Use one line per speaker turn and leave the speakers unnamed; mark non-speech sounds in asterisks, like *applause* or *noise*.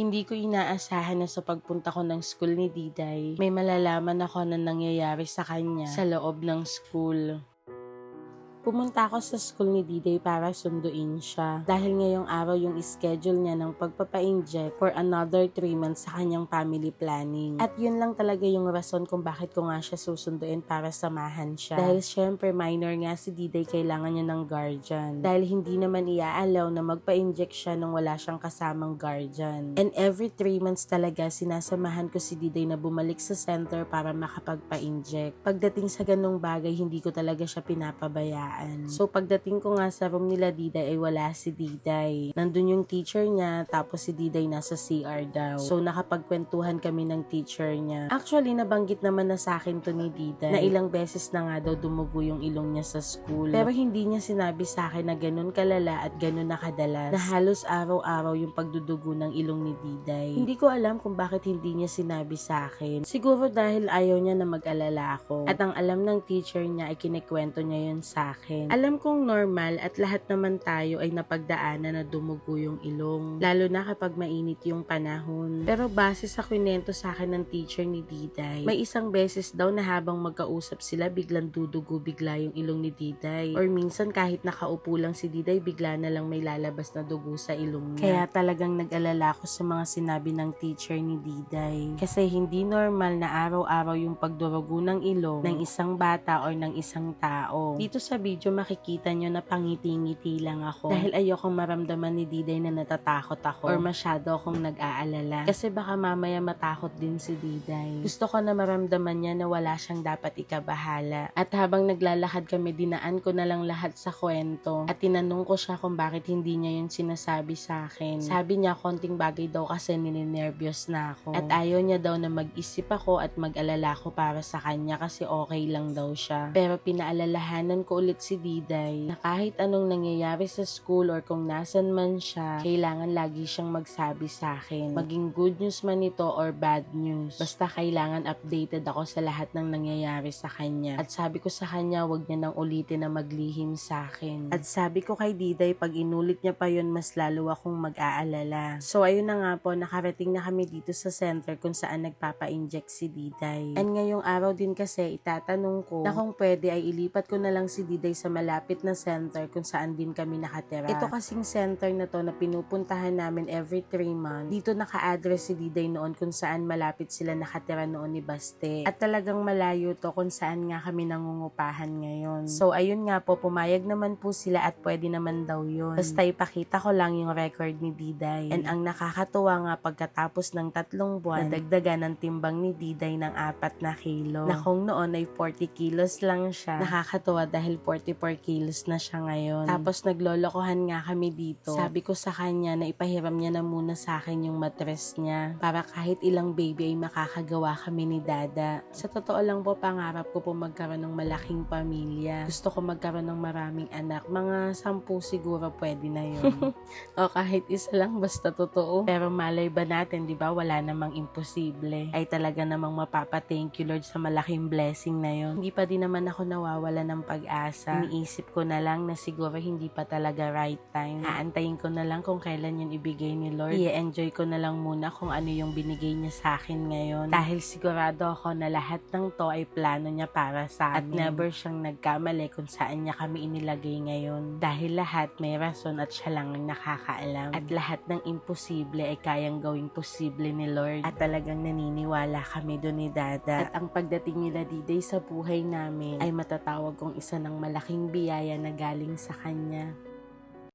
Hindi ko inaasahan na sa pagpunta ko ng school ni Diday, may malalaman ako na nangyayari sa kanya sa loob ng school. Pumunta ako sa school ni Diday para sunduin siya dahil ngayong araw yung schedule niya ng pagpapa-inject for another 3 months sa kanyang family planning. At yun lang talaga yung rason kung bakit ko nga siya susunduin para samahan siya. Dahil syempre minor nga si Diday kailangan niya ng guardian. Dahil hindi naman iaalaw na magpa-inject siya nung wala siyang kasamang guardian. And every 3 months talaga sinasamahan ko si Diday na bumalik sa center para makapagpa-inject. Pagdating sa ganong bagay hindi ko talaga siya pinapabayaan. So pagdating ko nga sa room nila Diday ay wala si Diday. Nandun yung teacher niya tapos si Diday nasa CR daw. So nakapagkwentuhan kami ng teacher niya. Actually nabanggit naman na sa akin to ni Diday na ilang beses na nga daw dumugo yung ilong niya sa school. Pero hindi niya sinabi sa akin na ganun kalala at ganun nakadalas na halos araw-araw yung pagdudugo ng ilong ni Diday. Hindi ko alam kung bakit hindi niya sinabi sa akin. Siguro dahil ayaw niya na mag-alala ako. At ang alam ng teacher niya ay kinikwento niya yun sa akin. Alam kong normal at lahat naman tayo ay napagdaanan na dumugo yung ilong. Lalo na kapag mainit yung panahon. Pero base sa kwento sa akin ng teacher ni Diday, may isang beses daw na habang magkausap sila biglang dudugo bigla yung ilong ni Diday. Or minsan kahit nakaupo lang si Diday bigla na lang may lalabas na dugo sa ilong niya. Kaya talagang nag-alala ako sa mga sinabi ng teacher ni Diday. Kasi hindi normal na araw-araw yung pagdurugo ng ilong ng isang bata or ng isang tao. Dito sa video makikita nyo na pangiti-ngiti lang ako. Dahil ayokong maramdaman ni Diday na natatakot ako or masyado akong nag-aalala. Kasi baka mamaya matakot din si Diday. Gusto ko na maramdaman niya na wala siyang dapat ikabahala. At habang naglalakad kami, dinaan ko na lang lahat sa kwento. At tinanong ko siya kung bakit hindi niya yun sinasabi sa akin. Sabi niya konting bagay daw kasi nininervyos na ako. At ayaw niya daw na mag-isip ako at mag-alala ko para sa kanya kasi okay lang daw siya. Pero pinaalalahanan ko ulit si Diday na kahit anong nangyayari sa school or kung nasan man siya, kailangan lagi siyang magsabi sa akin. Maging good news man ito or bad news. Basta kailangan updated ako sa lahat ng nangyayari sa kanya. At sabi ko sa kanya, wag niya nang ulitin na maglihim sa akin. At sabi ko kay Diday, pag inulit niya pa yun, mas lalo akong mag-aalala. So ayun na nga po, nakarating na kami dito sa center kung saan nagpapa-inject si Diday. And ngayong araw din kasi, itatanong ko na kung pwede ay ilipat ko na lang si Diday sa malapit na center kung saan din kami nakatira. Ito kasing center na to na pinupuntahan namin every 3 months. Dito naka-address si Diday noon kung saan malapit sila nakatira noon ni Baste. At talagang malayo to kung saan nga kami nangungupahan ngayon. So ayun nga po, pumayag naman po sila at pwede naman daw yun. Basta ipakita ko lang yung record ni Diday. And ang nakakatuwa nga pagkatapos ng tatlong buwan, nadagdagan ng timbang ni Diday ng apat na kilo. Na kung noon ay 40 kilos lang siya, nakakatuwa dahil 44 kilos na siya ngayon. Tapos naglolokohan nga kami dito. Sabi ko sa kanya na ipahiram niya na muna sa akin yung matres niya para kahit ilang baby ay makakagawa kami ni Dada. Sa totoo lang po, pangarap ko po magkaroon ng malaking pamilya. Gusto ko magkaroon ng maraming anak. Mga sampu siguro pwede na yun. *laughs* o kahit isa lang, basta totoo. Pero malay ba natin, di ba, wala namang imposible. Ay talaga namang mapapa-thank you Lord sa malaking blessing na yun. Hindi pa din naman ako nawawala ng pag-asa. Iniisip ko na lang na siguro hindi pa talaga right time. Aantayin ko na lang kung kailan yun ibigay ni Lord. I-enjoy ko na lang muna kung ano yung binigay niya sa akin ngayon. Dahil sigurado ako na lahat ng to ay plano niya para sa amin. At never siyang nagkamali kung saan niya kami inilagay ngayon. Dahil lahat may rason at siya lang ang nakakaalam. At lahat ng imposible ay kayang gawing posible ni Lord. At talagang naniniwala kami doon ni Dada. At ang pagdating nila Diday sa buhay namin ay matatawag kong isa ng malaking biyaya na galing sa Kanya.